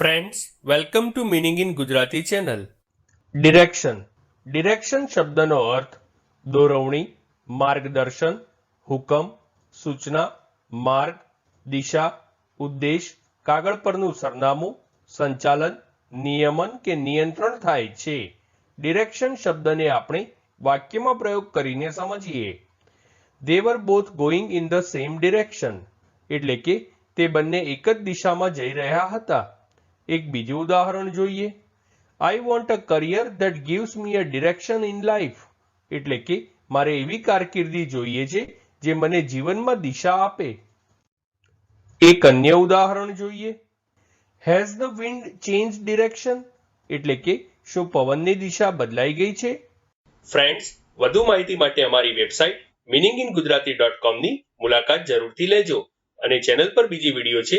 Friends welcome to meaning in Gujarati channel direction direction શબ્દનો અર્થ દોરવણી, માર્ગદર્શન, હુકમ, સૂચના, માર્ગ, દિશા, ઉદ્દેશ, કાગળ પરનું સરનામું, સંચાલન, નિયમન કે નિયંત્રણ થાય છે. ડિરેક્શન શબ્દને આપણે વાક્યમાં પ્રયોગ કરીને સમજીએ. They're both going in the same direction એટલે કે તે બંને એક જ દિશામાં જઈ રહ્યા હતા. એક બીજું ઉદાહરણ જોઈએ. I want a career that gives me a direction in life એટલે કે મારે એવી કારકિર્દી જોઈએ છે જે મને જીવનમાં દિશા આપે. એક અન્ય ઉદાહરણ જોઈએ. Has the wind change direction એટલે કે શું પવનની દિશા બદલાઈ ગઈ છે? ફ્રેન્ડ્સ વધુ માહિતી માટે અમારી website meaning in Gujarati dot કોમની મુલાકાત જરૂરથી લેજો અને ચેનલ પર બીજી વીડિયો છે